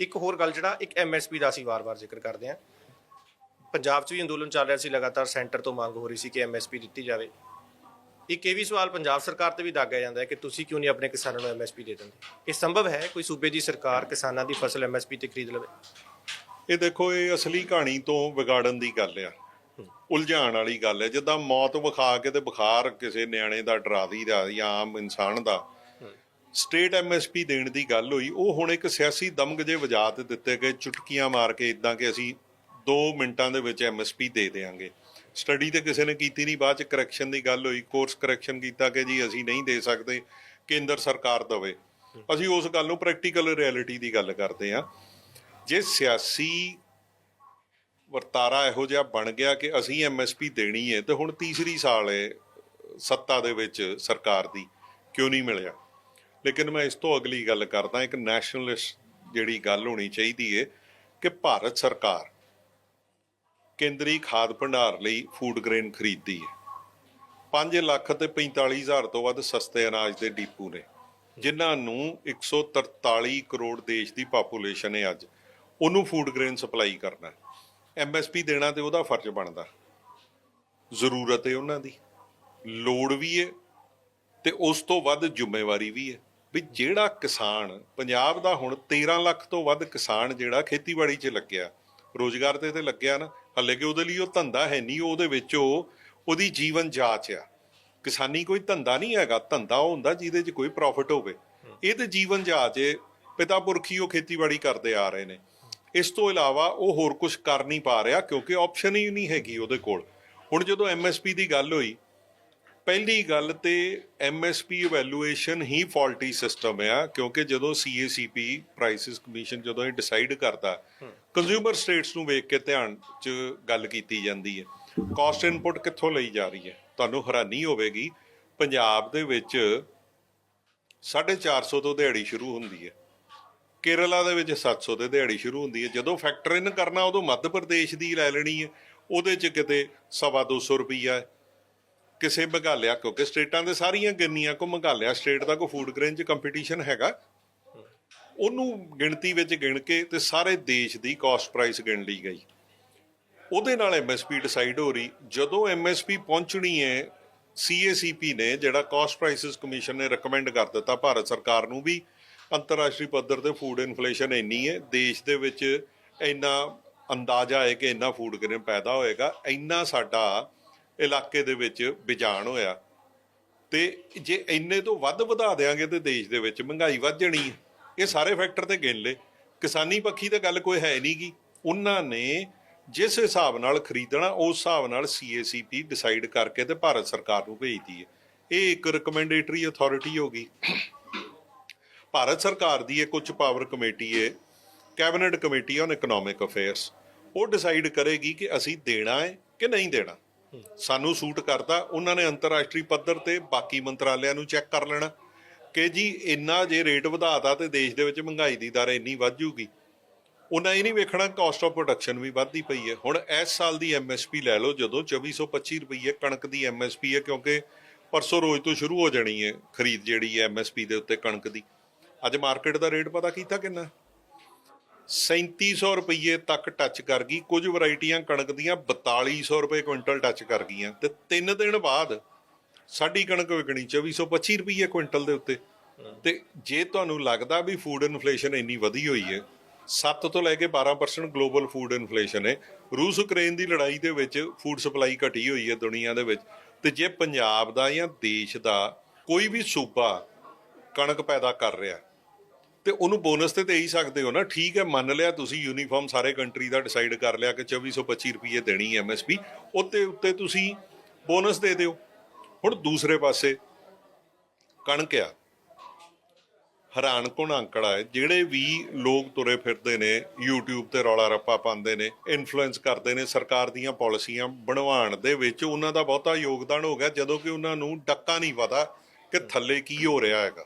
ਇੱਕ ਹੋਰ ਗੱਲ ਜਿਹੜਾ ਇੱਕ ਐਮਐਸਪੀ ਦਾ ਅਸੀਂ ਵਾਰ-ਵਾਰ ਜ਼ਿਕਰ ਕਰਦੇ ਹਾਂ। ਪੰਜਾਬ 'ਚ ਵੀ ਅੰਦੋਲਨ ਚੱਲ ਰਿਹਾ ਸੀ, ਲਗਾਤਾਰ ਸੈਂਟਰ ਤੋਂ ਮੰਗ ਹੋ ਰਹੀ ਸੀ ਕਿ ਐਮਐਸਪੀ ਦਿੱਤੀ ਜਾਵੇ। ਇੱਕ ਇਹ ਵੀ ਸਵਾਲ ਪੰਜਾਬ ਸਰਕਾਰ ਤੇ ਵੀ ਦਾਗਿਆ ਜਾਂਦਾ ਹੈ ਕਿ ਤੁਸੀਂ ਕਿਉਂ ਨਹੀਂ ਆਪਣੇ ਕਿਸਾਨਾਂ ਨੂੰ ਐਮਐਸਪੀ ਦੇ ਦਿੰਦੇ? ਇਹ ਸੰਭਵ ਹੈ ਕੋਈ ਸੂਬੇ ਦੀ ਸਰਕਾਰ ਕਿਸਾਨਾਂ ਦੀ ਫਸਲ ਐਮਐਸਪੀ ਤੇ ਖਰੀਦ ਲਵੇ? ਇਹ ਦੇਖੋ, ਇਹ ਅਸਲੀ ਕਹਾਣੀ ਤੋਂ ਵਿਗਾੜਨ ਦੀ ਗੱਲ ਆ। ਉਲਝਾਣ ਵਾਲੀ ਗੱਲ ਹੈ ਜਿੱਦਾਂ ਮੌਤ ਵਿਖਾ ਕੇ ਤੇ ਬੁਖਾਰ ਕਿਸੇ ਨਿਆਣੇ ਦਾ ਡਰਾਦੀ ਦਾ ਜਾਂ ਆਮ ਇਨਸਾਨ ਦਾ ਸਟੇਟ ਐਮਐਸਪੀ ਦੇਣ ਦੀ ਗੱਲ ਹੋਈ, ਉਹ ਹੁਣ ਇੱਕ ਸਿਆਸੀ ਦਮਗ ਜੇ ਵਜਾ ਤੇ ਦਿੱਤੇ ਗਏ, ਚੁਟਕੀਆਂ ਮਾਰ ਕੇ ਇਦਾਂ ਕਿ ਅਸੀਂ 2 ਮਿੰਟਾਂ ਦੇ ਵਿੱਚ ਐਮਐਸਪੀ ਦੇ ਦੇਵਾਂਗੇ ਸਟੱਡੀ ਤੇ ਕਿਸੇ ਨੇ ਕੀਤੀ ਨਹੀਂ, ਬਾਅਦ ਚ ਕਰੈਕਸ਼ਨ ਦੀ ਗੱਲ ਹੋਈ ਕੋਰਸ ਕਰੈਕਸ਼ਨ ਕੀਤਾ ਕਿ ਜੀ ਅਸੀਂ ਨਹੀਂ ਦੇ ਸਕਦੇ, ਕੇਂਦਰ ਸਰਕਾਰ ਦਵੇ। ਅਸੀਂ ਉਸ ਗੱਲ ਨੂੰ ਪ੍ਰੈਕਟੀਕਲ ਰਿਐਲਿਟੀ ਦੀ ਗੱਲ ਕਰਦੇ ਹਾਂ। ਜੇ ਸਿਆਸੀ ਵਰਤਾਰਾ ਇਹੋ ਜਿਹਾ ਬਣ ਗਿਆ ਕਿ ਅਸੀਂ ਐਮਐਸਪੀ ਦੇਣੀ ਹੈ ਤੇ ਹੁਣ ਤੀਸਰੀ ਸਾਲ ਹੈ ਸੱਤਾ ਦੇ ਵਿੱਚ ਸਰਕਾਰ ਦੀ, ਕਿਉਂ ਨਹੀਂ ਮਿਲਿਆ? ਲੇਕਿਨ ਮੈਂ ਇਸ ਤੋਂ ਅਗਲੀ ਗੱਲ ਕਰਦਾ, ਇੱਕ ਨੈਸ਼ਨਲਿਸਟ ਜਿਹੜੀ ਗੱਲ ਹੋਣੀ ਚਾਹੀਦੀ ਹੈ ਕਿ ਭਾਰਤ ਸਰਕਾਰ ਕੇਂਦਰੀ ਖਾਦ ਭੰਡਾਰ ਲਈ ਫੂਡ ਗ੍ਰੇਨ ਖਰੀਦਦੀ ਹੈ 5 ਲੱਖ ਤੇ 45 ਹਜ਼ਾਰ ਤੋਂ ਵੱਧ ਸਸਤੇ ਅਨਾਜ ਦੇ ਡੀਪੂ ਨੇ, ਜਿਨ੍ਹਾਂ ਨੂੰ 143 ਕਰੋੜ ਦੇਸ਼ ਦੀ ਪਾਪੂਲੇਸ਼ਨ ਹੈ ਅੱਜ, ਉਹਨੂੰ ਫੂਡ ਗ੍ਰੇਨ ਸਪਲਾਈ ਕਰਨਾ ਐਮਐਸਪੀ ਦੇਣਾ ਤੇ ਉਹਦਾ ਫਰਜ਼ ਬਣਦਾ। ਜ਼ਰੂਰਤ ਹੈ ਉਹਨਾਂ ਦੀ, ਲੋੜ ਵੀ ਹੈ ਤੇ ਉਸ ਤੋਂ ਵੱਧ ਜ਼ਿੰਮੇਵਾਰੀ ਵੀ ਹੈ ਵੀ ਜਿਹੜਾ ਕਿਸਾਨ, ਪੰਜਾਬ ਦਾ ਹੁਣ 13 ਲੱਖ ਤੋਂ ਵੱਧ ਕਿਸਾਨ ਜਿਹੜਾ ਖੇਤੀਬਾੜੀ 'ਚ ਲੱਗਿਆ, ਰੋਜ਼ਗਾਰ ਤੇ ਤੇ ਲੱਗਿਆ ਨਾ, ਹੱਲੇ ਕਿ ਉਹਦੇ ਲਈ ਉਹ ਧੰਦਾ ਹੈ ਨਹੀਂ, ਉਹਦੇ ਵਿੱਚ ਉਹ, ਉਹਦੀ ਜੀਵਨ ਜਾਚ ਆ। ਕਿਸਾਨੀ ਕੋਈ ਧੰਦਾ ਨਹੀਂ ਹੈਗਾ, ਧੰਦਾ ਉਹ ਹੁੰਦਾ ਜਿਹਦੇ 'ਚ ਕੋਈ ਪ੍ਰੋਫਿਟ ਹੋਵੇ। ਇਹ ਤੇ ਜੀਵਨ ਜਾਚ ਹੈ ਪਿਤਾ ਪੁਰਖੀ ਉਹ ਖੇਤੀਬਾੜੀ ਕਰਦੇ ਆ ਰਹੇ ਨੇ। ਇਸ ਤੋਂ ਇਲਾਵਾ ਉਹ ਹੋਰ ਕੁਝ ਕਰ ਨਹੀਂ ਪਾ ਰਿਹਾ ਕਿਉਂਕਿ ਆਪਸ਼ਨ ਹੀ ਨਹੀਂ ਹੈਗੀ ਉਹਦੇ ਕੋਲ। ਹੁਣ ਜਦੋਂ ਐਮਐਸਪੀ ਦੀ ਗੱਲ ਹੋਈ ਪਹਿਲੀ ਗੱਲ ਤੇ ਐਮਐਸਪੀ ਇਵੈਲੂਏਸ਼ਨ ਹੀ ਫਾਲਟੀ ਸਿਸਟਮ ਆ, ਕਿਉਂਕਿ ਜਦੋਂ ਸੀਏਸੀਪੀ ਪ੍ਰਾਈਸਿਸ ਕਮਿਸ਼ਨ ਜਦੋਂ ਇਹ ਡਿਸਾਈਡ ਕਰਦਾ ਕੰਜ਼ਿਊਮਰ ਸਟੇਟਸ ਨੂੰ ਵੇਖ ਕੇ ਧਿਆਨ 'ਚ ਗੱਲ ਕੀਤੀ ਜਾਂਦੀ ਹੈ। ਕਾਸਟ ਇਨਪੁਟ ਕਿੱਥੋਂ ਲਈ ਜਾ ਰਹੀ ਹੈ? ਤੁਹਾਨੂੰ ਹੈਰਾਨੀ ਹੋਵੇਗੀ, ਪੰਜਾਬ ਦੇ ਵਿੱਚ 450 ਤੋਂ ਦਿਹਾੜੀ ਸ਼ੁਰੂ ਹੁੰਦੀ ਹੈ। ਕੇਰਲਾ ਦੇ ਵਿੱਚ 700 ਦੇ ਦਿਹਾੜੀ ਸ਼ੁਰੂ ਹੁੰਦੀ ਹੈ। ਜਦੋਂ ਫੈਕਟਰ ਇਨ ਕਰਨਾ, ਉਦੋਂ ਮੱਧ ਪ੍ਰਦੇਸ਼ ਦੀ ਲੈ ਲੈਣੀ ਹੈ। ਉਹਦੇ 'ਚ ਕਿਤੇ ਸਵਾ 200 ਰੁਪਈਆ ਕਿਸੇ ਮੇਘਾਲਿਆ ਕਿਉਂਕਿ ਸਟੇਟਾਂ ਦੇ ਸਾਰੀਆਂ ਗਿਣਨੀਆਂ ਕੋ ਮੰਗਾਲਿਆ ਸਟੇਟ ਦਾ ਕੋ ਫੂਡ ਗ੍ਰੇਨ 'ਚ ਕੰਪੀਟੀਸ਼ਨ ਹੈਗਾ। ਉਹਨੂੰ ਗਿਣਤੀ ਵਿੱਚ ਗਿਣ ਕੇ ਤੇ ਸਾਰੇ ਦੇਸ਼ ਦੀ ਕਾਸਟ ਪ੍ਰਾਈਸ ਗਿਣ ਲਈ ਗਈ। ਉਹਦੇ ਨਾਲ ਐਮਐਸਪੀ ਡਿਸਾਈਡ ਹੋ ਰਹੀ, ਜਦੋਂ ਐਮਐਸਪੀ ਪਹੁੰਚਣੀ ਹੈ ਸੀਏਸੀਪੀ ਨੇ, ਜਿਹੜਾ ਕਾਸਟ ਪ੍ਰਾਈਸਿਸ ਕਮਿਸ਼ਨ ਨੇ ਰეკਮੈਂਡ ਕਰ ਦਿੱਤਾ ਭਾਰਤ ਸਰਕਾਰ ਨੂੰ ਵੀ, ਅੰਤਰਰਾਸ਼ਟਰੀ ਪੱਧਰ ਤੇ ਫੂਡ ਇਨਫਲੇਸ਼ਨ ਇੰਨੀ ਹੈ, ਦੇਸ਼ ਦੇ ਵਿੱਚ ਇੰਨਾ ਅੰਦਾਜ਼ਾ ਹੈ ਕਿ ਇੰਨਾ ਫੂਡ ਗ੍ਰੇਨ ਪੈਦਾ ਹੋਏਗਾ, ਇੰਨਾ ਸਾਡਾ ਇਲਾਕੇ ਦੇ ਵਿੱਚ ਬਿਜਾਨ ਹੋਇਆ। ਤੇ ਜੇ ਇੰਨੇ ਤੋਂ ਵੱਧ ਵਧਾ ਦੇਾਂਗੇ ਤੇ ਦੇਸ਼ ਦੇ ਵਿੱਚ ਮਹਿੰਗਾਈ ਵੱਧ ਜਾਣੀ ਹੈ। ਇਹ ਸਾਰੇ ਫੈਕਟਰ ਤੇ ਗਿਣ ਲਏ ਕਿਸਾਨੀ ਪੱਖੀ ਤਾਂ ਗੱਲ ਕੋਈ ਹੈ ਨਹੀਂ ਗੀ। ਉਹਨਾਂ ਨੇ ਜਿਸ ਹਿਸਾਬ ਨਾਲ ਖਰੀਦਣਾ, ਉਸ ਹਿਸਾਬ ਨਾਲ ਸੀਏਸੀਪੀ ਡਿਸਾਈਡ ਕਰਕੇ ਤੇ ਭਾਰਤ ਸਰਕਾਰ ਨੂੰ ਭੇਜਦੀ ਹੈ। ਇਹ ਇੱਕ ਰეკਮੈਂਡੇਟਰੀ ਅਥਾਰਟੀ ਗਈ। ਭਾਰਤ ਸਰਕਾਰ ਦੀ ਇੱਕ ਉੱਚ ਪਾਵਰ ਕਮੇਟੀ ਹੈ cabinet committee on economic affairs ਉਹ ਡਿਸਾਈਡ ਕਰੇਗੀ ਕਿ ਅਸੀਂ ਦੇਣਾ ਹੈ ਕਿ ਨਹੀਂ ਦੇਣਾ। ਸਾਨੂੰ ਸੂਟ ਕਰਦਾ ਉਹਨਾਂ ਨੇ ਅੰਤਰਰਾਸ਼ਟਰੀ ਪੱਧਰ ਤੇ ਬਾਕੀ ਮੰਤਰਾਲਿਆਂ ਨੂੰ ਚੈੱਕ ਕਰ ਲੈਣਾ ਕਿ ਜੀ ਇੰਨਾ ਜੇ ਰੇਟ ਵਧਾਤਾ ਤੇ ਦੇਸ਼ ਦੇ ਵਿੱਚ ਮਹਿੰਗਾਈ ਦੀ ਦਰ ਇੰਨੀ ਵੱਧ ਜੂਗੀ। ਉਹਨਾਂ ਇਹ ਨਹੀਂ ਵੇਖਣਾ ਕਾਸਟ ਆਫ ਪ੍ਰੋਡਕਸ਼ਨ ਵੀ ਵੱਧਦੀ ਪਈ ਹੈ। ਹੁਣ ਇਸ ਸਾਲ ਦੀ ਐਮਐਸਪੀ ਲੈ ਲਓ, ਜਦੋਂ 2425 ਰੁਪਏ ਕਣਕ ਦੀ ਐਮਐਸਪੀ ਹੈ, ਕਿਉਂਕਿ ਪਰਸੋਂ ਰੋਜ਼ ਤੋਂ ਸ਼ੁਰੂ ਹੋ ਜਾਣੀ ਹੈ ਖਰੀਦ ਜਿਹੜੀ ਹੈ ਐਮਐਸਪੀ ਦੇ ਉੱਤੇ ਕਣਕ ਦੀ। ਅੱਜ ਮਾਰਕੀਟ ਦਾ ਰੇਟ ਪਤਾ ਕੀਤਾ ਕਿੰਨਾ? 3700 ਰੁਪਏ ਤੱਕ ਟੱਚ ਕਰ ਗਈ। ਕੁਝ ਵੈਰਾਈਟੀਆਂ ਕਣਕ ਦੀਆਂ 4200 ਰੁਪਏ ਕੁਇੰਟਲ ਟੱਚ ਕਰ ਗਈਆਂ। ਤੇ 3 ਦਿਨ ਬਾਅਦ ਸਾਡੀ ਕਣਕ ਵਿਕਣੀ 2425 ਰੁਪਏ ਕੁਇੰਟਲ ਦੇ ਉੱਤੇ। ਤੇ ਜੇ ਤੁਹਾਨੂੰ ਲੱਗਦਾ ਵੀ ਫੂਡ ਇਨਫਲੇਸ਼ਨ ਇੰਨੀ ਵਧੀ ਹੋਈ ਹੈ 7 ਤੋਂ ਲੈ ਕੇ 12% ਗਲੋਬਲ ਫੂਡ ਇਨਫਲੇਸ਼ਨ ਹੈ। ਰੂਸ ਯੂਕਰੇਨ ਦੀ ਲੜਾਈ ਦੇ ਵਿੱਚ ਫੂਡ ਸਪਲਾਈ ਘਟੀ ਹੋਈ ਹੈ ਦੁਨੀਆ ਦੇ ਵਿੱਚ। ਤੇ ਜੇ ਪੰਜਾਬ ਦਾ ਜਾਂ ਦੇਸ਼ ਦਾ ਕੋਈ ਵੀ ਸੂਬਾ ਕਣਕ ਪੈਦਾ ਕਰ ਰਿਹਾ ਤੇ ਉਹਨੂੰ ਬੋਨਸ ਤੇ ਦੇ ਹੀ ਸਕਦੇ ਹੋ ਨਾ। ਠੀਕ ਹੈ, ਮੰਨ ਲਿਆ ਤੁਸੀਂ ਯੂਨੀਫਾਰਮ ਸਾਰੇ ਕੰਟਰੀ ਦਾ ਡਿਸਾਈਡ ਕਰ ਲਿਆ ਕਿ 2425 ਰੁਪਏ ਦੇਣੀ ਹੈ ਐਮਐਸਪੀ ਉਹਦੇ ਉੱਤੇ ਤੁਸੀਂ ਬੋਨਸ ਦੇ ਦਿਓ। ਹੁਣ ਦੂਸਰੇ ਪਾਸੇ ਕਣਕ ਆ। ਹੈਰਾਨ ਕੋਣ ਅੰਕੜਾ ਹੈ? ਜਿਹੜੇ ਵੀ ਲੋਕ ਤੁਰੇ ਫਿਰਦੇ ਨੇ, YouTube ਤੇ ਰੌਲਾ ਰੱਪਾ ਪਾਉਂਦੇ ਨੇ ਇਨਫਲੂਐਂਸ ਕਰਦੇ ਨੇ, ਸਰਕਾਰ ਦੀਆਂ ਪਾਲਿਸੀਆਂ ਬਣਵਾਉਣ ਦੇ ਵਿੱਚ ਉਹਨਾਂ ਦਾ ਬਹੁਤਾ ਯੋਗਦਾਨ ਹੋ ਗਿਆ, ਜਦੋਂ ਕਿ ਉਹਨਾਂ ਨੂੰ ਡੱਕਾ ਨਹੀਂ ਪਤਾ ਕਿ ਥੱਲੇ ਕੀ ਹੋ ਰਿਹਾ ਹੈਗਾ।